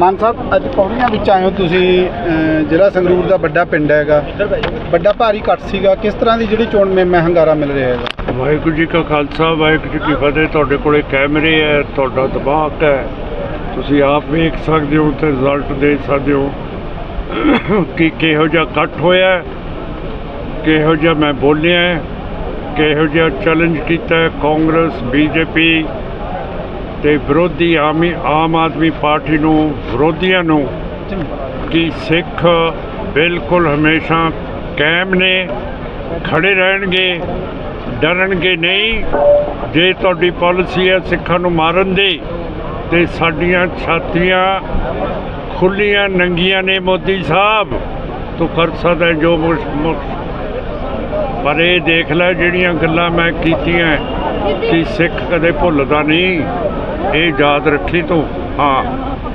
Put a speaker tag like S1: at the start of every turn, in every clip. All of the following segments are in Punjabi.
S1: ਮਾਨ ਸਾਹਿਬ, ਅੱਜ ਪੌੜੀਆਂ ਵਿੱਚ ਆਏ ਹੋ ਤੁਸੀਂ ਜ਼ਿਲ੍ਹਾ ਸੰਗਰੂਰ ਦਾ ਵੱਡਾ ਪਿੰਡ ਹੈਗਾ। ਵੱਡਾ ਭਾਰੀ ਕੱਟ ਸੀਗਾ। ਕਿਸ ਤਰ੍ਹਾਂ ਦੀ ਜਿਹੜੀ ਚੋਣ ਮੇਂ ਹੰਗਾਰਾ ਮਿਲ ਰਿਹਾ ਹੈਗਾ?
S2: ਵਾਹਿਗੁਰੂ ਜੀ ਕਾ ਖਾਲਸਾ, ਵਾਹਿਗੁਰੂ ਜੀ ਕੀ ਫਤਿਹ। ਤੁਹਾਡੇ ਕੋਲੇ ਕੈਮਰੇ ਹੈ, ਤੁਹਾਡਾ ਦਿਮਾਗ ਹੈ। ਤੁਸੀਂ ਆਪ ਵੇਖ ਸਕਦੇ ਹੋ ਤੇ ਰਿਜ਼ਲਟ ਦੇ ਸਕਦੇ ਹੋ। ਕਿ ਕਿਹੋ ਜਿਹਾ ਇਕੱਠ ਹੋਇਆ ਕਿਹੋ ਜਿਹਾ ਮੈਂ ਬੋਲਿਆ ਕਿਹੋ ਜਿਹਾ ਚੈਲੰਜ ਕੀਤਾ ਹੈ। ਕਾਂਗਰਸ, ਬੀਜੇਪੀ ਤੇ ਵਿਰੋਧੀ ਆਮੀ ਆਮ ਆਦਮੀ ਪਾਰਟੀ ਨੂੰ, ਵਿਰੋਧੀਆਂ ਨੂੰ ਕਿ ਸਿੱਖ ਬਿਲਕੁਲ ਹਮੇਸ਼ਾ ਕਾਇਮ ਨੇ, ਖੜੇ ਰਹਿਣਗੇ, ਡਰਨਗੇ ਨਹੀਂ। ਜੇ ਤੁਹਾਡੀ ਪਾਲਿਸੀ ਹੈ ਸਿੱਖਾਂ ਨੂੰ ਮਾਰਨ ਦੀ, ਤੇ ਸਾਡੀਆਂ ਛਾਤੀਆਂ ਖੁੱਲੀਆਂ ਨੰਗੀਆਂ ਨੇ ਮੋਦੀ ਸਾਹਿਬ। ਤੂੰ ਕਰ ਸਕਦਾ ਜੋ ਮੁਸ਼ ਪਰ ਇਹ ਦੇਖ ਲੈ ਜਿਹੜੀਆਂ ਗੱਲਾਂ ਮੈਂ ਕੀਤੀਆਂ ਕਿ ਸਿੱਖ ਕਦੇ ਭੁੱਲਦਾ ਨਹੀਂ। ਇਹ ਯਾਦ ਰੱਖੀ ਤੂੰ। ਹਾਂ।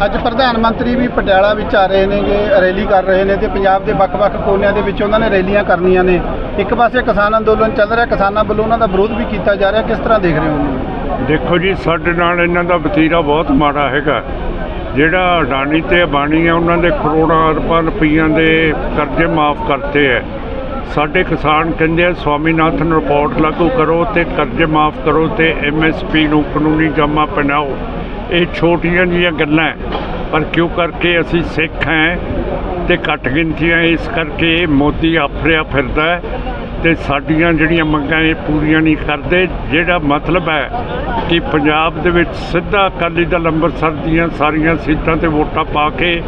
S1: ਅੱਜ ਪ੍ਰਧਾਨ ਮੰਤਰੀ ਵੀ ਪਟਿਆਲਾ ਵਿੱਚ ਆ ਰਹੇ ਨੇਗੇ ਰੈਲੀ ਕਰ ਰਹੇ ਨੇ ਤੇ ਪੰਜਾਬ ਦੇ ਵੱਖ-ਵੱਖ ਕੋਨਿਆਂ ਦੇ ਵਿੱਚ ਉਹਨਾਂ ਨੇ ਰੈਲੀਆਂ ਕਰਨੀਆਂ ਨੇ। ਇੱਕ ਪਾਸੇ ਕਿਸਾਨ ਅੰਦੋਲਨ ਚੱਲ ਰਿਹਾ ਕਿਸਾਨਾਂ ਵੱਲੋਂ ਉਹਨਾਂ ਦਾ ਵਿਰੋਧ ਵੀ ਕੀਤਾ ਜਾ ਰਿਹਾ। ਕਿਸ ਤਰ੍ਹਾਂ ਦੇਖ ਰਹੇ ਹੋ
S2: ਦੇਖੋ ਜੀ ਸਾਡੇ ਨਾਲ ਇਹਨਾਂ ਦਾ ਵਤੀਰਾ ਬਹੁਤ ਮਾੜਾ ਹੈਗਾ। ਜਿਹੜਾ ਅਡਾਨੀ ਤੇ ਅਬਾਨੀ ਆ ਉਹਨਾਂ ਦੇ ਕਰੋੜਾਂ ਅਰਬਾਂ ਰੁਪਈਆਂ ਦੇ ਕਰਜ਼ੇ ਮਾਫ ਕਰਤੇ ਹੈ ਸਾਡੇ ਕਿਸਾਨ ਕਹਿੰਦੇ ਆ ਸਵਾਮੀਨਾਥਨ ਰਿਪੋਰਟ ਲਾਗੂ ਕਰੋ ਤੇ ਕਰਜ਼ੇ ਮਾਫ ਕਰੋ ਤੇ ਐਮਐਸਪੀ ਨੂੰ ਕਾਨੂੰਨੀ ਜਾਮਾ ਪਹਿਨਾਓ। ਇਹ ਛੋਟੀਆਂ ਜੀਆਂ ਗੱਲਾਂ ਹੈ, ਪਰ ਕਿਉਂ ਕਰਕੇ ਅਸੀਂ ਸਿੱਖ ਹੈ ਤੇ ਘੱਟ ਗਿਣਤੀਆਂ ਇਸ ਕਰਕੇ ਮੋਦੀ ਆਫਰਿਆ ਫਿਰਦਾ ਹੈ ਤੇ ਸਾਡੀਆਂ ਜਿਹੜੀਆਂ ਮੰਗਾਂ ਇਹ ਪੂਰੀਆਂ ਨਹੀਂ ਕਰਦੇ, ਜਿਹੜਾ ਮਤਲਬ ਹੈ ਕਿ ਪੰਜਾਬ ਦੇ ਵਿੱਚ ਸਿੱਧਾ ਅਕਾਲੀ ਦਲ ਅੰਮ੍ਰਿਤਸਰ ਦੀਆਂ ਸਾਰੀਆਂ ਸੀਟਾਂ ਤੇ ਵੋਟਾਂ ਪਾ ਕੇ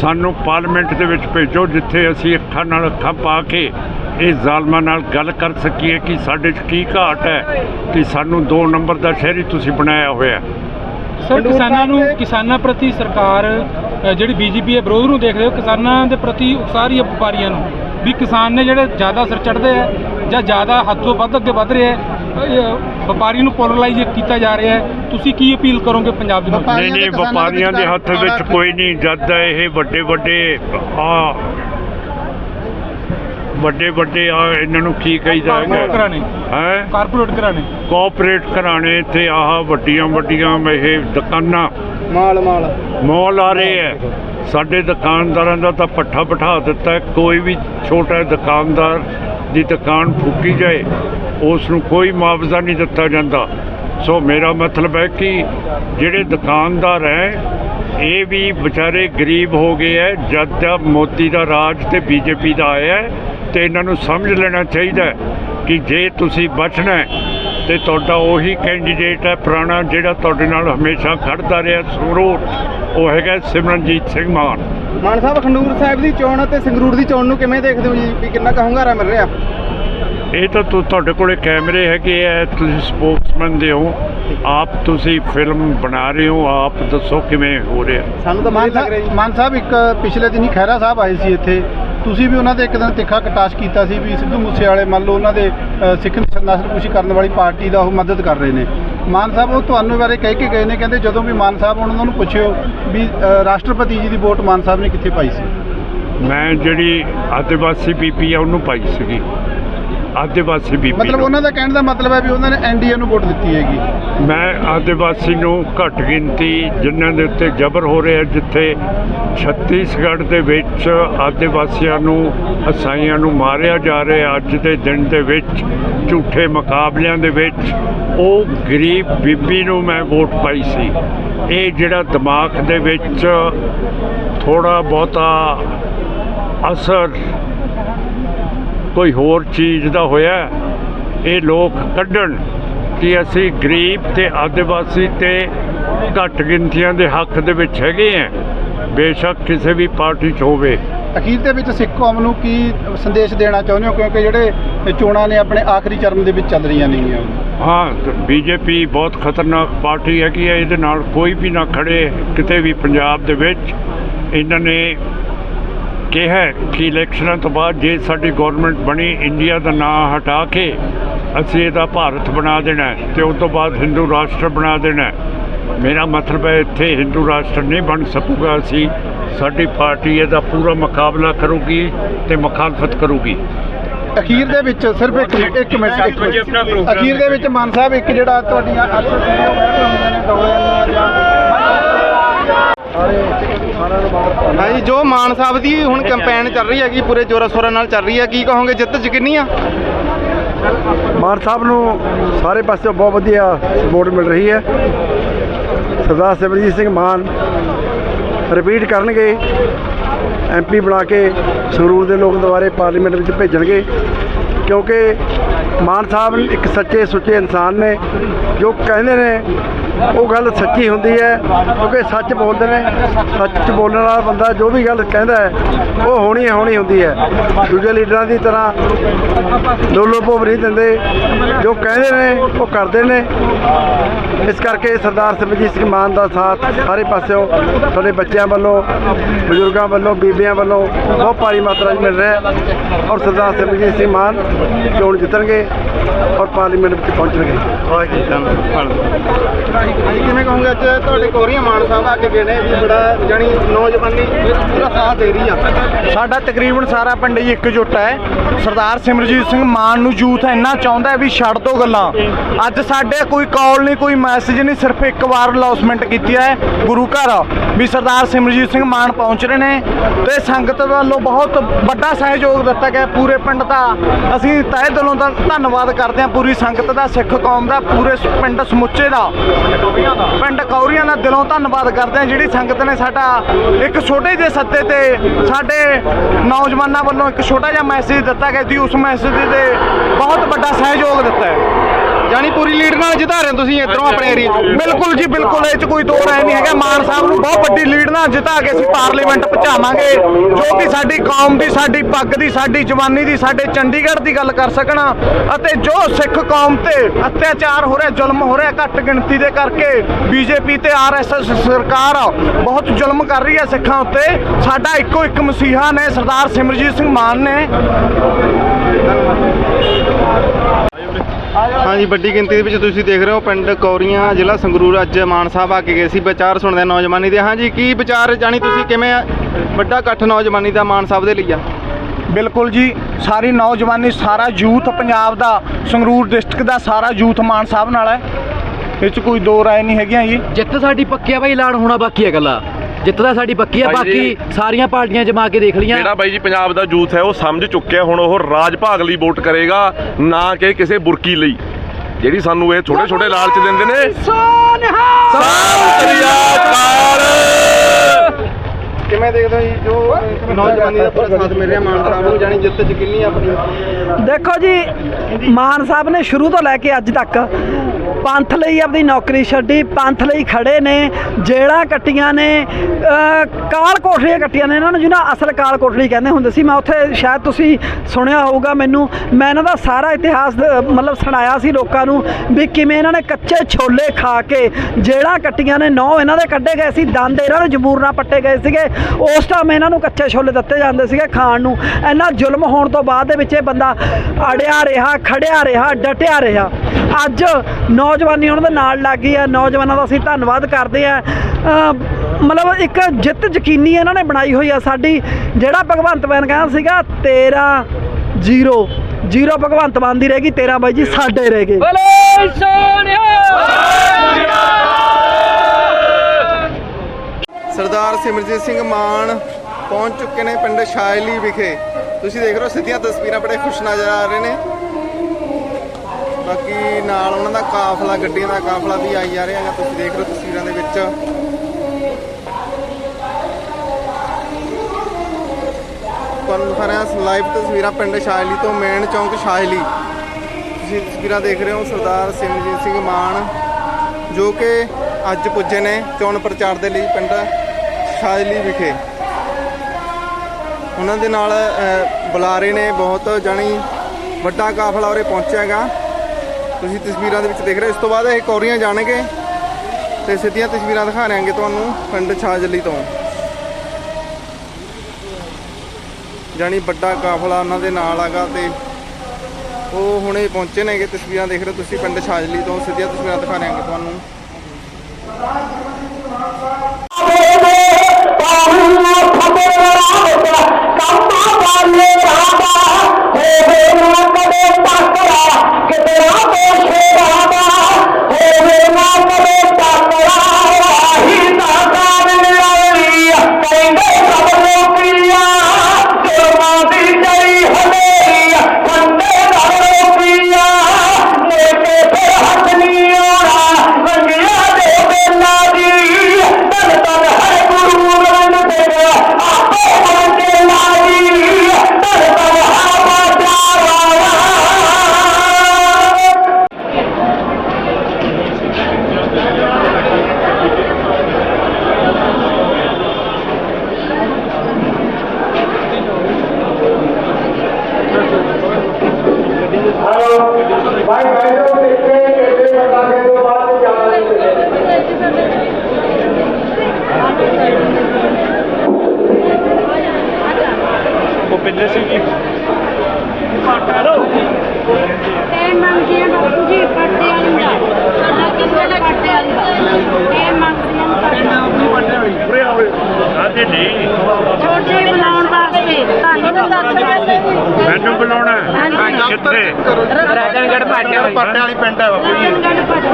S2: ਸਾਨੂੰ ਪਾਰਲੀਮੈਂਟ ਦੇ ਵਿੱਚ ਭੇਜੋ, ਜਿੱਥੇ ਅਸੀਂ ਅੱਖਾਂ ਨਾਲ ਅੱਖਾਂ ਪਾ ਕੇ ਇਹ ਜ਼ਾਲਮਾਂ ਨਾਲ ਗੱਲ ਕਰ ਸਕੀਏ ਕਿ ਸਾਡੇ 'ਚ ਕੀ ਘਾਟ ਹੈ ਕਿ ਸਾਨੂੰ ਦੋ ਨੰਬਰ ਦਾ ਸ਼ਹਿਰੀ ਤੁਸੀਂ ਬਣਾਇਆ ਹੋਇਆ
S3: ਸਰ ਕਿਸਾਨਾਂ ਨੂੰ ਕਿਸਾਨਾਂ ਪ੍ਰਤੀ ਸਰਕਾਰ ਜਿਹੜੀ ਬੀਜੇਪੀ ਹੈ ਵਿਰੋਧ ਨੂੰ ਦੇਖ ਰਹੇ ਹੋ ਕਿਸਾਨਾਂ ਦੇ ਪ੍ਰਤੀ ਉਕਸਾ ਰਹੀ ਹੈ ਵਪਾਰੀਆਂ ਨੂੰ ਵੀ ਕਿਸਾਨ ਨੇ ਜਿਹੜੇ ਜ਼ਿਆਦਾ ਸਿਰ ਚੜ੍ਹਦੇ ਹੈ ਜਾਂ ਜ਼ਿਆਦਾ ਹੱਦ ਤੋਂ ਵੱਧ ਅੱਗੇ ਵੱਧ ਰਹੇ ਵਪਾਰੀ ਨੂੰ ਪੋਲਰਾਈਜ਼ ਕੀਤਾ ਜਾ ਰਿਹਾ ਹੈ ਤੁਸੀਂ ਕੀ ਅਪੀਲ ਕਰੋਗੇ ਪੰਜਾਬ ਦੇ ਲੋਕਾਂ ਨੂੰ?
S1: ਵਪਾਰੀਆਂ
S2: ਨਹੀਂ ਨਹੀਂ ਵਪਾਰੀਆਂ ਦੇ ਹੱਥ ਵਿੱਚ ਕੋਈ ਨਹੀਂ ਜਦ ਇਹ ਵੱਡੇ ਵੱਡੇ ਆ ਵੱਡੇ ਵੱਡੇ ਆ ਇਹਨਾਂ ਨੂੰ ਕੀ ਕਹੀਦਾ
S3: ਕਾਰਪੋਰੇਟ
S2: ਹੈਗਾ
S3: ਘਰਾਣੇ
S2: ਹੈ?
S3: ਕਾਰਪੋਰੇਟ ਘਰਾਣੇ
S2: ਕੋਆਪਰੇਟ ਘਰਾਣੇ ਤੇ ਆਹ ਵੱਡੀਆਂ ਵੱਡੀਆਂ ਇਹ ਦੁਕਾਨਾਂ।
S1: ਮਾਲ ਮਾਲ।
S2: ਮੌਲ ਆ ਰਹੇ ਹੈ। ਸਾਡੇ ਦੁਕਾਨਦਾਰਾਂ ਦਾ ਤਾਂ ਪੱਠਾ ਬਿਠਾ ਦਿੱਤਾ ਹੈ। ਕੋਈ ਵੀ ਛੋਟਾ ਦੁਕਾਨਦਾਰ ਦੀ ਦੁਕਾਨ ਫੂਕੀ ਜਾਏ ਉਸ ਨੂੰ ਕੋਈ ਮੁਆਵਜ਼ਾ ਨਹੀਂ ਦਿੱਤਾ ਜਾਂਦਾ। ਸੋ ਮੇਰਾ ਮਤਲਬ ਹੈ ਕਿ ਜਿਹੜੇ ਦੁਕਾਨਦਾਰ ਹੈ ਇਹ ਵੀ ਵਿਚਾਰੇ ਗਰੀਬ ਹੋ ਗਏ ਹੈ। ਜਦ ਦਾ ਮੋਦੀ ਦਾ ਰਾਜ ਤੇ ਬੀਜੇਪੀ ਦਾ ਆਇਆ ਹੈ ਤੇ ਇਹਨਾਂ ਨੂੰ ਸਮਝ ਲੈਣਾ ਚਾਹੀਦਾ ਹੈ ਕਿ ਜੇ ਤੁਸੀਂ ਬਚਣਾ ਹੈ ਤੇ ਤੁਹਾਡਾ ਉਹੀ ਕੈਂਡੀਡੇਟ ਹੈ ਪੁਰਾਣਾ ਜਿਹੜਾ ਤੁਹਾਡੇ ਨਾਲ ਹਮੇਸ਼ਾ ਖੜਦਾ ਰਿਹਾ ਸਰੋਤ ਉਹ ਹੈਗਾ ਸਿਮਰਨਜੀਤ ਸਿੰਘ ਮਾਨ।
S1: ਮਾਨ ਸਾਹਿਬ ਖੰਡੂਰ ਸਾਹਿਬ ਦੀ ਚੋਣ ਅਤੇ ਸੰਗਰੂਰ ਦੀ ਚੋਣ ਨੂੰ ਕਿਵੇਂ ਦੇਖਦੇ ਹੋ ਜੀ? ਵੀ ਕਿੰਨਾ ਕੁ ਹੰਗਾਰਾ ਮਿਲ ਰਿਹਾ?
S2: ਇਹ ਤਾਂ ਤੁਹਾਡੇ ਕੋਲੇ ਕੈਮਰੇ ਹੈਗੇ ਆ ਤੁਸੀਂ ਸਪੋਕਸਮੈਨ ਦੇ ਹੋ। ਆਪ ਤੁਸੀਂ ਫਿਲਮ ਬਣਾ ਰਹੇ ਹੋ ਆਪ ਦੱਸੋ ਕਿਵੇਂ ਹੋ ਰਿਹਾ?
S1: ਸਾਨੂੰ ਤਾਂ ਮਾਨ ਸਾਹਿਬ ਇੱਕ ਪਿਛਲੇ ਦਿਨੀ ਖਹਿਰਾ ਸਾਹਿਬ ਆਏ ਸੀ ਇੱਥੇ। ਤੁਸੀਂ ਵੀ ਉਹਨਾਂ ਦੇ ਇੱਕ ਦਿਨ ਤਿੱਖਾ ਕਟਾਸ਼ ਕੀਤਾ ਸੀ ਵੀ ਸਿੱਧੂ ਮੂਸੇ ਵਾਲੇ ਮੰਨ ਲਓ ਉਹਨਾਂ ਦੇ ਸਿੱਖ ਨਸਲਕੁਸ਼ੀ ਕਰਨ ਵਾਲੀ ਪਾਰਟੀ ਦਾ ਉਹ ਮਦਦ ਕਰ ਰਹੇ ਨੇ। ਮਾਨ ਸਾਹਿਬ ਉਹ ਤੁਹਾਨੂੰ ਬਾਰੇ ਕਹਿ ਕੇ ਗਏ ਨੇ, ਕਹਿੰਦੇ ਜਦੋਂ ਵੀ ਮਾਨ ਸਾਹਿਬ ਉਹਨਾਂ ਨੂੰ ਪੁੱਛਿਓ ਵੀ ਰਾਸ਼ਟਰਪਤੀ ਜੀ ਦੀ ਵੋਟ ਮਾਨ ਸਾਹਿਬ ਨੇ ਕਿੱਥੇ ਪਾਈ ਸੀ?
S2: ਮੈਂ ਜਿਹੜੀ ਆਦਿਵਾਸੀ ਬੀਪੀ ਆ ਉਹਨੂੰ ਪਾਈ ਸੀਗੀ। ਆਦਿਵਾਸੀ ਬੀਪੀ
S1: ਮਤਲਬ ਉਹਨਾਂ ਦਾ ਕਹਿਣ ਦਾ ਮਤਲਬ ਹੈ ਵੀ ਉਹਨਾਂ ਨੇ ਐਨਡੀਏ ਨੂੰ ਵੋਟ ਦਿੱਤੀ ਹੈਗੀ।
S2: ਮੈਂ ਆਦਿਵਾਸੀ ਨੂੰ ਘੱਟ ਗਿਣਤੀ ਜਿਨ੍ਹਾਂ ਦੇ ਉੱਤੇ ਜ਼ਬਰ ਹੋ ਰਿਹਾ ਜਿੱਥੇ ਛੱਤੀਸਗੜ੍ਹ ਦੇ ਵਿੱਚ ਆਦਿਵਾਸੀਆਂ ਨੂੰ ਅਸਾਈਆਂ ਨੂੰ ਮਾਰਿਆ ਜਾ ਰਿਹਾ ਅੱਜ ਦੇ ਦਿਨ ਦੇ ਵਿੱਚ ਝੂਠੇ ਮੁਕਾਬਲਿਆਂ ਦੇ ਵਿੱਚ ਉਹ ਗਰੀਬ ਬੀਬੀ ਨੂੰ ਮੈਂ ਵੋਟ ਪਾਈ ਸੀ। ਇਹ ਜਿਹੜਾ ਦਿਮਾਗ ਦੇ ਵਿੱਚ ਥੋੜਾ ਬਹੁਤਾ ਅਸਰ ਕੋਈ ਹੋਰ ਚੀਜ਼ ਦਾ ਹੋਇਆ ਇਹ ਲੋਕ ਕੱਢਣ ਕਿ ਅਸੀਂ ਗਰੀਬ ਤੇ ਆਦਿਵਾਸੀ ਤੇ ਘੱਟ ਗਿਣਤੀਆਂ ਦੇ ਹੱਕ ਦੇ ਵਿੱਚ ਹੈਗੇ ਆ ਬੇਸ਼ੱਕ ਕਿਸੇ ਵੀ ਪਾਰਟੀ 'ਚ ਹੋਵੇ।
S1: ਅਖੀਰ ਦੇ ਵਿੱਚ ਸਿੱਖ ਕੌਮ ਨੂੰ ਕੀ ਸੰਦੇਸ਼ ਦੇਣਾ ਚਾਹੁੰਦੇ ਹੋ? ਕਿਉਂਕਿ ਜਿਹੜੇ ਚੋਣਾਂ ਨੇ ਆਪਣੇ ਆਖਰੀ ਚਰਨ ਦੇ ਵਿੱਚ ਚੱਲ ਰਹੀਆਂ ਨੇਗੀਆਂ।
S2: ਹਾਂ ਬੀਜੇਪੀ ਬਹੁਤ ਖਤਰਨਾਕ ਪਾਰਟੀ ਹੈਗੀ ਹੈ ਇਹਦੇ ਨਾਲ ਕੋਈ ਵੀ ਨਾ ਖੜੇ ਕਿਤੇ ਵੀ ਪੰਜਾਬ ਦੇ ਵਿੱਚ। ਇਹਨਾਂ ਨੇ ਕਿਹਾ ਕਿ ਇਲੈਕਸ਼ਨਾਂ ਤੋਂ ਬਾਅਦ ਜੇ ਸਾਡੀ ਗਵਰਨਮੈਂਟ ਬਣੀ ਇੰਡੀਆ ਦਾ ਨਾਂ ਹਟਾ ਕੇ ਅਸੀਂ ਇਹਦਾ ਭਾਰਤ ਬਣਾ ਦੇਣਾ ਹੈ ਤੇ ਉਸ ਤੋਂ ਬਾਅਦ ਹਿੰਦੂ ਰਾਸ਼ਟਰ ਬਣਾ ਦੇਣਾ ਮੇਰਾ ਮਤਲਬ ਹੈ ਇੱਥੇ ਹਿੰਦੂ ਰਾਸ਼ਟਰ ਨਹੀਂ ਬਣ ਸਕੂਗਾ ਅਸੀਂ। ਸਾਡੀ ਪਾਰਟੀ ਇਹਦਾ ਪੂਰਾ ਮੁਕਾਬਲਾ ਕਰੂਗੀ ਤੇ ਮੁਖਾਲਫਤ ਕਰੂਗੀ।
S1: ਅਖੀਰ ਦੇ ਵਿੱਚ ਸਿਰਫ ਇੱਕ ਇੱਕ ਮਿੰਟ ਅਖੀਰ ਦੇ ਵਿੱਚ ਮਾਨ ਸਾਹਿਬ, ਇੱਕ ਜਿਹੜਾ ਤੁਹਾਡੀਆਂ ਅਕਸਰ ਵੀਡੀਓ ਵਾਇਰਲ ਹੁੰਦੀਆਂ ਨੇ ਦੌੜਿਆਂ ਦੀਆਂ
S4: ਹਾਂਜੀ ਜੋ ਮਾਨ ਸਾਹਿਬ ਦੀ ਹੁਣ ਕੈਂਪੇਨ ਚੱਲ ਰਹੀ ਹੈਗੀ, ਪੂਰੇ ਜੋਰਾਂ ਸ਼ੋਰਾਂ ਨਾਲ ਚੱਲ ਰਹੀ ਹੈ, ਕੀ ਕਹੋਗੇ, ਜਿੱਤ ਯਕੀਨੀ ਆ?
S5: ਮਾਨ ਸਾਹਿਬ ਨੂੰ ਸਾਰੇ ਪਾਸੇ ਬਹੁਤ ਵਧੀਆ ਸਪੋਰਟ ਮਿਲ ਰਹੀ ਹੈ। ਸਰਦਾਰ ਸਿਮਰਜੀਤ ਸਿੰਘ ਮਾਨ ਰਿਪੀਟ ਕਰਨਗੇ ਐਮਪੀ ਬਣਾ ਕੇ ਸੰਗਰੂਰ ਦੇ ਲੋਕ ਦੁਬਾਰੇ ਪਾਰਲੀਮੈਂਟ ਵਿੱਚ ਭੇਜਣਗੇ, ਕਿਉਂਕਿ ਮਾਨ ਸਾਹਿਬ ਇੱਕ ਸੱਚੇ ਸੁੱਚੇ ਇਨਸਾਨ ਨੇ, ਜੋ ਕਹਿੰਦੇ ਨੇ, ਉਹ ਗੱਲ ਸੱਚੀ ਹੁੰਦੀ ਹੈ, ਕਿਉਂਕਿ ਸੱਚ ਬੋਲਦੇ ਨੇ, ਸੱਚ ਬੋਲਣ ਵਾਲਾ ਬੰਦਾ ਜੋ ਵੀ ਗੱਲ ਕਹਿੰਦਾ ਹੈ, ਉਹ ਹੋਣੀ ਹੋਣੀ ਹੁੰਦੀ ਹੈ। ਦੂਜੇ ਲੀਡਰਾਂ ਦੀ ਤਰ੍ਹਾਂ ਲੋਲੋ ਭੋਗ ਨਹੀਂ ਦਿੰਦੇ, ਜੋ ਕਹਿੰਦੇ ਨੇ, ਉਹ ਕਰਦੇ ਨੇ। ਇਸ ਕਰਕੇ ਸਰਦਾਰ ਸਿਮਰਜੀਤ ਸਿੰਘ ਮਾਨ ਦਾ ਸਾਥ ਸਾਰੇ ਪਾਸਿਓਂ ਸਾਡੇ ਬੱਚਿਆਂ ਵੱਲੋਂ, ਬਜ਼ੁਰਗਾਂ ਵੱਲੋਂ, ਬੀਬੀਆਂ ਵੱਲੋਂ ਬਹੁਤ ਭਾਰੀ ਮਾਤਰਾ 'ਚ ਮਿਲ ਰਿਹਾ ਔਰ ਸਰਦਾਰ ਸਿਮਰਜੀਤ ਸਿੰਘ ਮਾਨ ਚੋਣ ਜਿੱਤਣਗੇ। ਔਰ ਪਾਰਲੀਮੈਂਟ ਵਿੱਚ ਪਹੁੰਚਣਗੇ
S4: ਹਾਂਜੀ ਕਿਵੇਂ ਕਹੋਗੇ ਅੱਜ ਤੁਹਾਡੇ ਕੋਰੀਆ ਮਾਨ ਸਾਹਿਬ ਆ ਕੇ ਗਏ ਨੇ ਵੀ ਬੜਾ ਜਾਨੀ ਨੌਜਵਾਨੀ ਪੂਰਾ ਸਾਥ ਦੇ ਰਹੀ ਆ।
S6: ਸਾਡਾ ਤਕਰੀਬਨ ਸਾਰਾ ਪਿੰਡ ਹੀ ਇਕਜੁੱਟ ਹੈ। ਸਰਦਾਰ ਸਿਮਰਜੀਤ ਸਿੰਘ ਮਾਨ ਨੂੰ ਯੂਥ ਇੰਨਾ ਚਾਹੁੰਦਾ ਵੀ ਛੱਡ ਦੋ ਗੱਲਾਂ। ਅੱਜ ਸਾਡੇ ਕੋਈ ਕਾਲ ਨਹੀਂ ਕੋਈ ਮੈਸੇਜ ਨਹੀਂ ਸਿਰਫ ਇੱਕ ਵਾਰ ਅਨਾਉਂਸਮੈਂਟ ਕੀਤੀ ਹੈ ਗੁਰੂ ਘਰ ਵੀ ਸਰਦਾਰ ਸਿਮਰਜੀਤ ਸਿੰਘ ਮਾਨ ਪਹੁੰਚ ਰਹੇ ਨੇ ਤੇ ਸੰਗਤ ਵੱਲੋਂ ਬਹੁਤ ਵੱਡਾ ਸਹਿਯੋਗ ਦਿੱਤਾ ਗਿਆ ਪੂਰੇ ਪਿੰਡ ਦਾ ਅਸੀਂ ਤਹਿ ਦਿਲੋਂ ਦਾ ਧੰਨਵਾਦ ਕਰਦੇ ਹਾਂ ਪੂਰੀ ਸੰਗਤ ਦਾ, ਸਿੱਖ ਕੌਮ ਦਾ, ਪੂਰੇ ਪਿੰਡ ਸਮੁੱਚੇ ਦਾ। ਪਿੰਡ ਕੌਰੀਆਂ ਦਾ ਦਿਲੋਂ ਧੰਨਵਾਦ ਕਰਦੇ ਹਾਂ, ਜਿਹੜੀ ਸੰਗਤ ਨੇ ਸਾਡਾ ਇੱਕ ਛੋਟੇ ਜਿਹੇ ਸੱਦੇ ਤੇ ਸਾਡੇ ਨੌਜਵਾਨਾਂ ਵੱਲੋਂ ਇੱਕ ਛੋਟਾ ਜਿਹਾ ਮੈਸੇਜ ਦਿੱਤਾ ਗਿਆ ਸੀ, ਉਸ ਮੈਸੇਜ ਦੇ ਬਹੁਤ ਵੱਡਾ ਸਹਿਯੋਗ ਦਿੱਤਾ ਹੈ।
S4: ਜਾਨੀ ਪੂਰੀ ਲੀਡ ਨਾਲ ਜਿਤਾ ਰਹੇ ਹੋ ਤੁਸੀਂ ਇਧਰੋਂ ਆਪਣੇ ਏਰੀਆ ਚੋਂ।
S6: ਬਿਲਕੁਲ ਜੀ ਬਿਲਕੁਲ ਇਹ ਚ ਕੋਈ ਦੋ ਰਾਏ ਨਹੀਂ ਹੈਗਾ। ਮਾਨ ਸਾਹਿਬ ਨੂੰ ਬਹੁਤ ਵੱਡੀ ਲੀਡ ਨਾਲ ਜਿਤਾ ਕੇ ਅਸੀਂ ਪਾਰਲੀਮੈਂਟ ਪਹੁੰਚਾਵਾਂਗੇ। ਜੋ ਕਿ ਸਾਡੀ ਕੌਮ ਦੀ ਸਾਡੀ ਪੱਗ ਦੀ ਸਾਡੀ ਜਵਾਨੀ ਦੀ ਸਾਡੇ ਚੰਡੀਗੜ੍ਹ ਦੀ ਗੱਲ ਕਰ ਸਕਣ ਅਤੇ ਜੋ ਸਿੱਖ ਕੌਮ ਤੇ ਅਤਿਆਚਾਰ ਹੋ ਰਿਹਾ ਜ਼ੁਲਮ ਹੋ ਰਿਹਾ ਘੱਟ ਗਿਣਤੀ ਦੇ ਕਰਕੇ ਬੀਜੇਪੀ ਤੇ ਆਰਐਸਐਸ ਸਰਕਾਰ ਬਹੁਤ ਜ਼ੁਲਮ ਕਰ ਰਹੀ ਹੈ ਸਿੱਖਾਂ ਉੱਤੇ। ਸਾਡਾ ਇੱਕੋ ਇੱਕ ਮਸੀਹਾ ਨੇ ਸਰਦਾਰ ਸਿਮਰਜੀਤ ਸਿੰਘ ਮਾਨ ਨੇ।
S4: ਹਾਂਜੀ ਵੱਡੀ ਗਿਣਤੀ ਦੇ ਵਿੱਚ ਤੁਸੀਂ ਦੇਖ ਰਹੇ ਹੋ ਪਿੰਡ ਕੌਰੀਆਂ ਜ਼ਿਲ੍ਹਾ ਸੰਗਰੂਰ ਅੱਜ ਮਾਨ ਸਾਹਿਬ ਆ ਕੇ ਗਏ ਸੀ। ਵਿਚਾਰ ਸੁਣਦੇ ਹਾਂ ਨੌਜਵਾਨੀ ਦੇ। ਹਾਂਜੀ ਕੀ ਵਿਚਾਰ ਜਾਣੀ ਤੁਸੀਂ ਕਿਵੇਂ ਵੱਡਾ ਇਕੱਠ ਨੌਜਵਾਨੀ ਦਾ ਮਾਨ ਸਾਹਿਬ ਦੇ ਲਈ ਆ।
S6: ਬਿਲਕੁਲ ਜੀ ਸਾਰੀ ਨੌਜਵਾਨੀ ਸਾਰਾ ਯੂਥ ਪੰਜਾਬ ਦਾ ਸੰਗਰੂਰ ਡਿਸਟ੍ਰਿਕਟ ਦਾ ਸਾਰਾ ਯੂਥ ਮਾਨ ਸਾਹਿਬ ਨਾਲ ਹੈ। ਇਹ 'ਚ ਕੋਈ ਦੋ ਰਾਏ ਨਹੀਂ ਹੈਗੀਆਂ ਜੀ।
S7: ਜਿੱਤ ਸਾਡੀ ਪੱਕੀ ਆ ਬਾਈ ਐਲਾਨ ਹੋਣਾ ਬਾਕੀ ਹੈ ਗੱਲਾਂ ਜਿੱਤ ਤਾਂ ਸਾਡੀ ਪੱਕੀ ਆ ਬਾਕੀ ਸਾਰੀਆਂ ਪਾਰਟੀਆਂ ਜਮਾ ਕੇ ਦੇਖ ਲੀਆਂ
S8: ਜਿਹੜਾ ਬਾਈ ਜੀ ਪੰਜਾਬ ਦਾ ਯੂਥ ਹੈ ਉਹ ਸਮਝ ਚੁੱਕਿਆ ਹੁਣ ਉਹ ਰਾਜ ਭਾਗ ਲਈ ਵੋਟ ਕਰੇਗਾ ਨਾ ਕਿ ਕਿਸੇ ਬੁਰਕੀ ਲਈ। ਜਿਹੜੀ ਸਾਨੂੰ ਇਹ ਛੋਟੇ ਛੋਟੇ ਲਾਲਚ ਦਿੰਦੇ ਨੇ। ਸਤਿ ਸ੍ਰੀ ਅਕਾਲ।
S4: ਕਿਵੇਂ ਦੇਖਦੇ ਹੋ ਜੀ ਜੋ ਨੌਜਵਾਨੀ ਦਾ ਪੂਰਾ ਸਾਥ ਮਿਲ ਰਿਹਾ ਮਾਨ ਸਾਹਿਬ ਨੂੰ ਜਾਣੀ ਜਿੱਤ ਚ ਕਿੰਨੀ ਆਪਣੀ?
S9: ਦੇਖੋ ਜੀ ਮਾਨ ਸਾਹਿਬ ਨੇ ਸ਼ੁਰੂ ਤੋਂ ਲੈ ਕੇ ਅੱਜ ਤੱਕ ਪੰਥ ਲਈ ਆਪਣੀ ਨੌਕਰੀ ਛੱਡੀ, ਪੰਥ ਲਈ ਖੜੇ ਨੇ ਜੇਲਾਂ ਕੱਟੀਆਂ ਨੇ ਕਾਲ ਕੋਠੜੀਆਂ ਕੱਟੀਆਂ ਨੇ, ਇਹਨਾਂ ਨੂੰ ਜਿਹਨਾਂ ਅਸਲ ਕਾਲ ਕੋਠੜੀ ਕਹਿੰਦੇ ਹੁੰਦੇ ਸੀ, ਮੈਂ ਉੱਥੇ ਸ਼ਾਇਦ ਤੁਸੀਂ ਸੁਣਿਆ ਹੋਊਗਾ ਮੈਨੂੰ, ਮੈਂ ਇਹਨਾਂ ਦਾ ਸਾਰਾ ਇਤਿਹਾਸ ਮਤਲਬ ਸੁਣਾਇਆ ਸੀ ਲੋਕਾਂ ਨੂੰ ਵੀ ਕਿਵੇਂ ਇਹਨਾਂ ਨੇ ਕੱਚੇ ਛੋਲੇ ਖਾ ਕੇ ਜੇਲਾਂ ਕੱਟੀਆਂ ਨੇ, ਨੌ ਇਹਨਾਂ ਦੇ ਕੱਢੇ ਗਏ ਸੀ, ਦੰਦ ਇਹਨਾਂ ਨੂੰ ਜਬੂਰ ਨਾਲ ਪੱਟੇ ਗਏ ਸੀਗੇ, ਉਸ ਟਾਈਮ ਇਹਨਾਂ ਨੂੰ ਕੱਚੇ ਛੋਲੇ ਦਿੱਤੇ ਜਾਂਦੇ ਸੀਗੇ ਖਾਣ ਨੂੰ, ਇੰਨਾ ਜ਼ੁਲਮ ਹੋਣ ਤੋਂ ਬਾਅਦ ਦੇ ਵਿੱਚ ਇਹ ਬੰਦਾ ਅੜਿਆ ਰਿਹਾ, ਖੜਿਆ ਰਿਹਾ, ਡਟਿਆ ਰਿਹਾ। ਅੱਜ ਨੌਜਵਾਨੀ ਉਹਨਾਂ ਦੇ ਨਾਲ ਲੱਗ ਗਈ ਹੈ ਨੌਜਵਾਨਾਂ ਦਾ ਅਸੀਂ ਧੰਨਵਾਦ ਕਰਦੇ ਆ। ਮਤਲਬ ਇੱਕ ਜਿੱਤ ਯਕੀਨੀ ਇਹਨਾਂ ਨੇ ਬਣਾਈ ਹੋਈ ਆ ਸਾਡੀ ਜਿਹੜਾ ਭਗਵੰਤ ਮਾਨ ਕਹਿੰਦਾ ਸੀਗਾ 13 ਜ਼ੀਰੋ। ਜ਼ੀਰੋ ਭਗਵੰਤ ਮਾਨ ਦੀ ਰਹਿ ਗਈ 13 ਬਾਈ ਜੀ ਸਾਡੇ ਰਹਿ ਗਏ।
S4: ਸਰਦਾਰ ਸਿਮਰਜੀਤ ਸਿੰਘ ਮਾਨ ਪਹੁੰਚ ਚੁੱਕੇ ਨੇ ਪਿੰਡ ਸ਼ਾਇਲੀ ਵਿਖੇ। ਤੁਸੀਂ ਦੇਖ ਰਹੇ ਹੋ ਸਿੱਧੀਆਂ ਤਸਵੀਰਾਂ ਬੜੇ ਖੁਸ਼ ਨਜ਼ਰ ਆ ਰਹੇ ਨੇ। ਬਾਕੀ ਨਾਲ ਉਹਨਾਂ ਦਾ ਕਾਫਲਾ, ਗੱਡੀਆਂ ਦਾ ਕਾਫਲਾ ਵੀ ਆਈ ਜਾ ਰਿਹਾ ਹੈਗਾ, ਤੁਸੀਂ ਦੇਖ ਰਹੇ ਹੋ ਤਸਵੀਰਾਂ ਦੇ ਵਿੱਚ। ਤੁਹਾਨੂੰ ਦਿਖਾ ਰਿਹਾ ਲਾਈਵ ਤਸਵੀਰਾਂ ਪਿੰਡ ਸ਼ਾਇਲੀ ਤੋਂ ਮੇਨ ਚੌਂਕ ਸ਼ਾਇਲੀ। ਤੁਸੀਂ ਤਸਵੀਰਾਂ ਦੇਖ ਰਹੇ ਹੋ ਸਰਦਾਰ ਸਿਮਰਜੀਤ ਸਿੰਘ ਮਾਨ, ਜੋ ਕਿ ਅੱਜ ਪੁੱਜੇ ਨੇ ਚੋਣ ਪ੍ਰਚਾਰ ਦੇ ਲਈ ਪਿੰਡ ਸ਼ਾਇਲੀ ਵਿਖੇ। ਉਹਨਾਂ ਦੇ ਨਾਲ ਬੁਲਾਰੇ ਨੇ ਬਹੁਤ ਜਾਣੀ ਵੱਡਾ ਕਾਫਲਾ ਉਰੇ ਪਹੁੰਚਿਆਗਾ ਤੁਸੀਂ ਤਸਵੀਰਾਂ ਦੇ ਵਿੱਚ ਦੇਖ ਰਹੇ ਹੋ। ਇਸ ਤੋਂ ਬਾਅਦ ਇਹ ਕੌਰੀਆਂ ਜਾਣਗੇ ਤੇ ਸਿੱਧੀਆਂ ਤਸਵੀਰਾਂ ਦਿਖਾ ਰਿਆਂਗੇ ਤੁਹਾਨੂੰ ਪਿੰਡ ਛਾਜਲੀ ਤੋਂ। ਜਾਣੀ ਵੱਡਾ ਕਾਫਲਾ ਉਹਨਾਂ ਦੇ ਨਾਲ ਆਗਾ ਤੇ ਉਹ ਹੁਣੇ ਪਹੁੰਚੇ ਨੇਗੇ। ਤਸਵੀਰਾਂ ਦੇਖ ਰਹੇ ਹੋ ਤੁਸੀਂ ਪਿੰਡ ਛਾਜਲੀ ਤੋਂ। ਸਿੱਧੀਆਂ ਤਸਵੀਰਾਂ ਦਿਖਾ ਰਿਆਂਗੇ ਤੁਹਾਨੂੰ।
S10: ਇਹ ਮੰਗਦੀਆਂ ਬਾਪੂ ਜੀ ਪੱਟੇ ਵਾਲੀ ਦਾ ਸਾਡਾ ਕਿਸੇ ਦਾ ਪੱਟੇ ਵਾਲੀ ਦਾ ਇਹ ਮੰਗਦੀਆਂ ਪੱਟੇ
S2: ਹਾਂਜੀ ਨਹੀਂ।
S10: ਛੋਟੇ ਬਣਾਉਣ ਵਾਸਤੇ। ਤੁਹਾਨੂੰ ਦੱਸ ਰਹੇ
S2: ਮੈਨੂੰ ਬੁਲਾਉਣਾ ਹੈ? ਕਿੱਥੇ?
S10: ਰਾਜਨਗੜ ਪਾਟੇ ਵਾਲੀ।
S1: ਪਾਟੇ ਵਾਲੀ ਪਿੰਡ ਹੈ ਬਾਪੂ ਜੀ।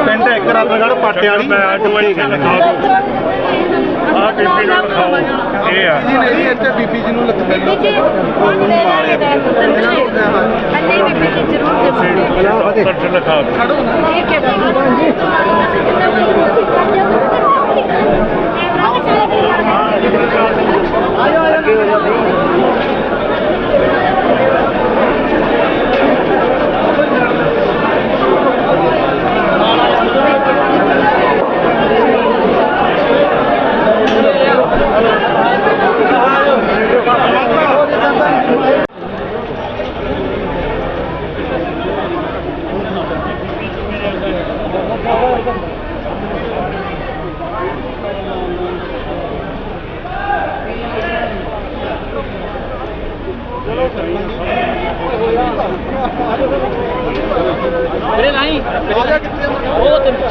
S1: ਪਿੰਡ ਹੈ ਇੱਕ ਰਤਨਗੜ੍ਹ ਪਾਟੇ ਵਾਲੀ।
S2: ਮੈਂ ਅੱਜ ਵਈ ਲਿਖਾ ਦੂੰ ਆ ਬੀਬੀ ਨੂੰ ਲਿਖਾਓ ਇਹ ਆ।
S1: ਜੀ ਨਹੀਂ ਇੱਥੇ ਬੀਬੀ ਜੀ ਨੂੰ ਲਿਖ
S10: ਬੀਬੀ ਜੀ ਉਹਨੇ ਦੇ ਦੇ ਅੰਨੇ ਬੀਬੀ ਜੀ ਜ਼ਰੂਰ ਦੇਵਾਂਗੇ
S2: ਸੱਚ ਲਿਖਾ ਦੂੰ
S10: ਠੀਕ ਹੈ ਜੀ ਅਸੀਂ ਕਿੰਨਾ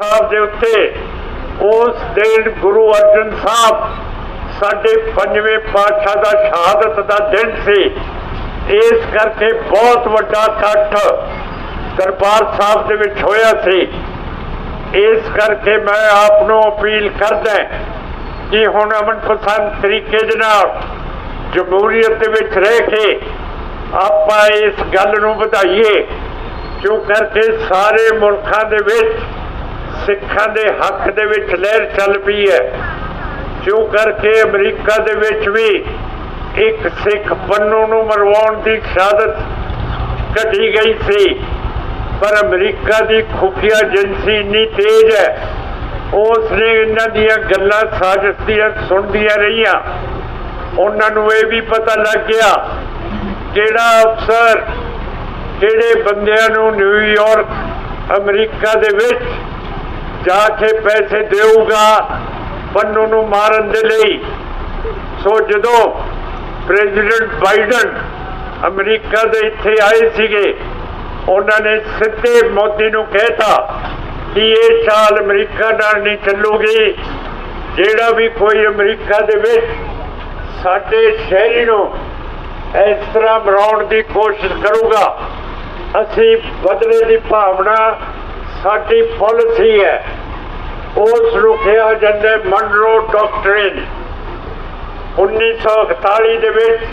S2: ਸਾਹਿਬ ਦੇ ਉੱਤੇ ਉਸ ਦਿਨ ਗੁਰੂ ਅਰਜਨ ਸਾਹਿਬ ਸਾਡੇ ਪੰਜਵੇਂ ਪਾਤਸ਼ਾਹ ਦਾ ਸ਼ਹਾਦਤ ਦਾ ਦਿਨ ਸੀ। ਇਸ ਕਰਕੇ ਬਹੁਤ ਵੱਡਾ ਇਕੱਠ ਦਰਬਾਰ ਸਾਹਿਬ ਦੇ ਵਿੱਚ ਹੋਇਆ ਸੀ। ਇਸ ਕਰਕੇ ਮੈਂ ਆਪ ਨੂੰ ਅਪੀਲ ਕਰਦਾ ਕਿ ਹੁਣ ਅਮਨ ਪਸੰਦ ਤਰੀਕੇ ਦੇ ਨਾਲ ਜਮਹੂਰੀਅਤ ਦੇ ਵਿੱਚ ਰਹਿ ਕੇ ਆਪਾਂ ਇਸ ਗੱਲ ਨੂੰ ਵਧਾਈਏ। ਕਿਉਂ ਕਰਕੇ ਸਾਰੇ ਮੁਲਕਾਂ ਦੇ ਵਿੱਚ, ਸਿੱਖਾਂ ਦੇ ਹੱਕ ਦੇ ਵਿੱਚ ਲਹਿਰ ਚੱਲ ਪਈ ਹੈ? ਕਿਉਂ ਕਰਕੇ ਅਮਰੀਕਾ ਦੇ ਵਿੱਚ ਵੀ ਇੱਕ ਸਿੱਖ ਪੰਨੂ ਨੂੰ ਮਰਵਾਉਣ ਦੀ ਸ਼ਹਾਦਤ ਕੱਢੀ ਗਈ ਸੀ? ਪਰ ਅਮਰੀਕਾ ਦੀ ਖੁਫੀਆ ਏਜੰਸੀ ਇੰਨੀ ਤੇਜ਼ ਹੈ ਉਸ ਨੇ ਇਹਨਾਂ ਦੀਆਂ ਗੱਲਾਂ ਸਾਜ਼ਿਸ਼ ਦੀਆਂ ਸੁਣਦੀਆਂ ਰਹੀਆਂ। ਉਹਨਾਂ ਨੂੰ ਇਹ ਵੀ ਪਤਾ ਲੱਗ ਗਿਆ, ਕਿਹੜਾ ਅਫਸਰ ਜਿਹੜੇ ਬੰਦਿਆਂ ਨੂੰ ਨਿਊਯਾਰਕ ਅਮਰੀਕਾ ਦੇ ਵਿੱਚ ਜਾ ਕੇ ਪੈਸੇ ਦੇਊਗਾ ਪੰਨੂ ਨੂੰ ਮਾਰਨ ਦੇ ਲਈ। ਸੋ ਜਦੋਂ ਪ੍ਰੈਜ਼ੀਡੈਂਟ ਬਾਈਡਨ ਅਮਰੀਕਾ ਦੇ ਇੱਥੇ ਆਏ ਸੀਗੇ, ਉਹਨਾਂ ਨੇ ਸਿੱਧੇ ਮੋਦੀ ਨੂੰ ਕਹਿਤਾ ਕਿ ਇਹ ਸਾਲ ਅਮਰੀਕਾ ਨਾਲ ਨਹੀਂ ਚੱਲੂਗੀ। ਜਿਹੜਾ ਵੀ ਕੋਈ ਅਮਰੀਕਾ ਦੇ ਵਿੱਚ ਸਾਡੇ ਸ਼ਹਿਰੀ ਨੂੰ ਇਸ ਤਰ੍ਹਾਂ ਬਣਾਉਣ ਦੀ ਕੋਸ਼ਿਸ਼ ਕਰੂਗਾ ਅਸੀਂ ਬਦਲੇ ਦੀ ਭਾਵਨਾ ਸਾਡੀ ਪਾਲਿਸੀ ਹੈ। ਉਸ ਨੂੰ ਕਿਹਾ ਜਾਂਦਾ ਹੈ ਮਨਰੋ ਡਾਕਟਰਿਨ 1941 ਦੇ ਵਿੱਚ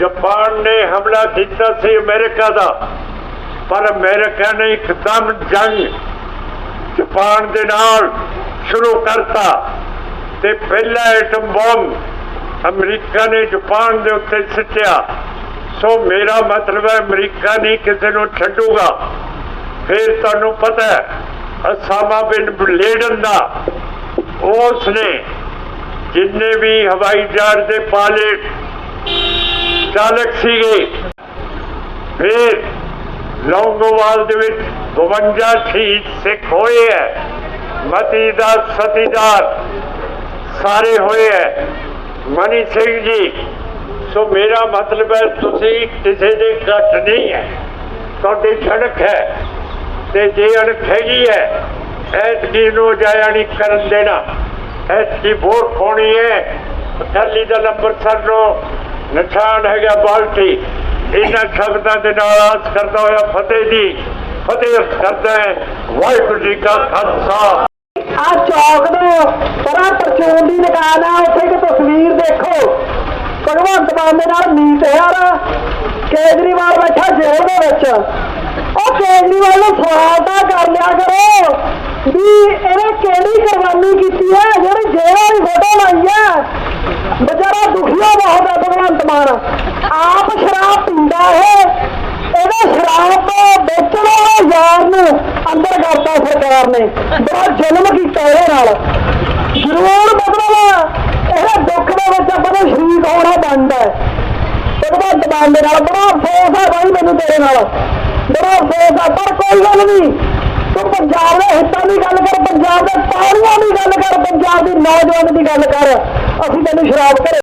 S2: ਜਾਪਾਨ ਨੇ ਹਮਲਾ ਕੀਤਾ ਸੀ ਅਮਰੀਕਾ ਦਾ। ਪਰ ਅਮਰੀਕਾ ਨੇ ਇੱਕਦਮ ਜੰਗ ਜਾਪਾਨ ਦੇ ਨਾਲ ਸ਼ੁਰੂ ਕਰਤਾ ਤੇ ਪਹਿਲਾ ਐਟਮ ਬੰਬ ਅਮਰੀਕਾ ਨੇ ਜਾਪਾਨ ਦੇ ਉੱਤੇ ਸਿੱਟਿਆ। ਸੋ ਮੇਰਾ ਮਤਲਬ ਹੈ ਅਮਰੀਕਾ ਨਹੀਂ ਕਿਸੇ ਨੂੰ ਛੱਡੂਗਾ। ਫਿਰ ਤੁਹਾਨੂੰ ਪਤਾ ਹੈ, ਅਸਾਮਾ ਬਿਨ ਲੇਡਨ ਦਾ ਉਸ ਨੇ ਜਿੰਨੇ ਵੀ ਹਵਾਈ ਜਹਾਜ਼ ਦੇ ਪਾਇਲਟ ਚਾਲਕ ਸੀਗੇ, ਫਿਰ ਲੌਂਗੋਵਾਲ ਦੇ ਵਿੱਚ 52 ਸ਼ਹੀਦ ਸਿੱਖ ਹੋਏ ਹੈ, ਮਤੀ ਦਾ ਸਤੀਦਾਰ ਸਾਰੇ ਹੋਏ ਹੈ। ਮਨੀ ਸਿੰਘ ਜੀ ਸੋ ਮੇਰਾ ਮਤਲਬ ਹੈ ਤੁਸੀਂ ਕਿਸੇ ਦੇ ਘੱਟ ਨਹੀਂ ਹੈ। ਤੁਹਾਡੀ ਸੜਕ ਹੈ ਤੇ ਜੇ ਅਣਖ ਹੈਗੀ ਹੈ, ਐਤਕੀ ਨੂੰ ਜਾਇਆ ਨਹੀਂ ਕਰਨ ਦੇਣਾ। ਐਤਕੀ ਵੋਟ ਪਾਉਣੀ ਹੈ। ਅਕਾਲੀ ਦਲ ਅੰਮ੍ਰਿਤਸਰ ਨੂੰ ਨਿਸ਼ਾਨ ਹੈਗਾ ਬਾਲਟੀ। ਇਹਨਾਂ ਸ਼ਬਦਾਂ ਦੇ ਨਾਲ ਆਸ ਕਰਦਾ ਹੋਇਆ ਫਤਿਹ ਦੀ ਫਤਿਹ ਕਰਦਾ ਹੈ। ਵਾਹਿਗੁਰੂ ਜੀ ਕਾ ਖਾਲਸਾ।
S9: ਆ ਚੌਕ ਦੇ ਪਰਾਂ ਪਰਚੂਨ ਦੀ ਦੁਕਾਨ ਆ। ਉੱਥੇ ਇੱਕ ਤਸਵੀਰ ਦੇਖੋ। ਭਗਵੰਤ ਮਾਨ ਦੇ ਨਾਲ ਮੀਤ ਯਾਰ ਕੇਜਰੀਵਾਲ ਬੈਠਾ ਜੇਲ੍ਹ ਦੇ ਵਿੱਚ। ਉਹ ਕੇਜਰੀਵਾਲ ਨੂੰ ਸਵਾਲ ਤਾਂ ਕਰ ਲਿਆ ਕਰੋ ਵੀ ਇਹਨੇ ਕਿਹੜੀ ਕੁਰਬਾਨੀ ਕੀਤੀ ਹੈ? ਜਿਹੜੀ ਜੇਲ੍ਹ ਵਾਲੀ ਫੋਟੋ ਲਾਈ ਹੈ। ਆਪ ਸ਼ਰਾਬ ਪੀਂਦਾ ਹੈ। ਇਹਦਾ ਸ਼ਰਾਬ ਵੇਚਣ ਵਾਲੇ ਯਾਰ ਨੂੰ ਅੰਦਰ ਕਰਤਾ ਸਰਕਾਰ ਨੇ। ਬੜਾ ਜ਼ੁਲਮ ਕੀਤਾ ਇਹਦੇ ਨਾਲ। ਜ਼ਰੂਰ ਮਤਲਬ ਇਹ ਦੁੱਖ ਦੇ ਵਿੱਚ ਆਪਾਂ ਨੂੰ ਸ਼ਰੀਕ ਹੋਣਾ ਬਣਦਾ ਹੈ। ਉਹਦਾ ਦਬਾਨ ਦੇ ਨਾਲ ਬੜਾ ਅਫਸੋਸ ਹੈ ਬਾਈ ਮੈਨੂੰ ਤੇਰੇ ਨਾਲ। ਬੜਾ ਅਫਸੋਸ ਹੈ, ਪਰ ਕੋਈ ਗੱਲ ਨਹੀਂ। ਤੂੰ ਪੰਜਾਬ ਦੇ ਹਿੱਤਾਂ ਦੀ ਗੱਲ ਕਰ, ਪੰਜਾਬ ਦੇ ਪਾਣੀਆਂ ਦੀ ਗੱਲ ਕਰ, ਪੰਜਾਬ ਦੀ ਨੌਜਵਾਨ ਦੀ ਗੱਲ ਕਰ। ਅਸੀਂ ਤੈਨੂੰ ਸ਼ਰਾਬ ਘਰੇ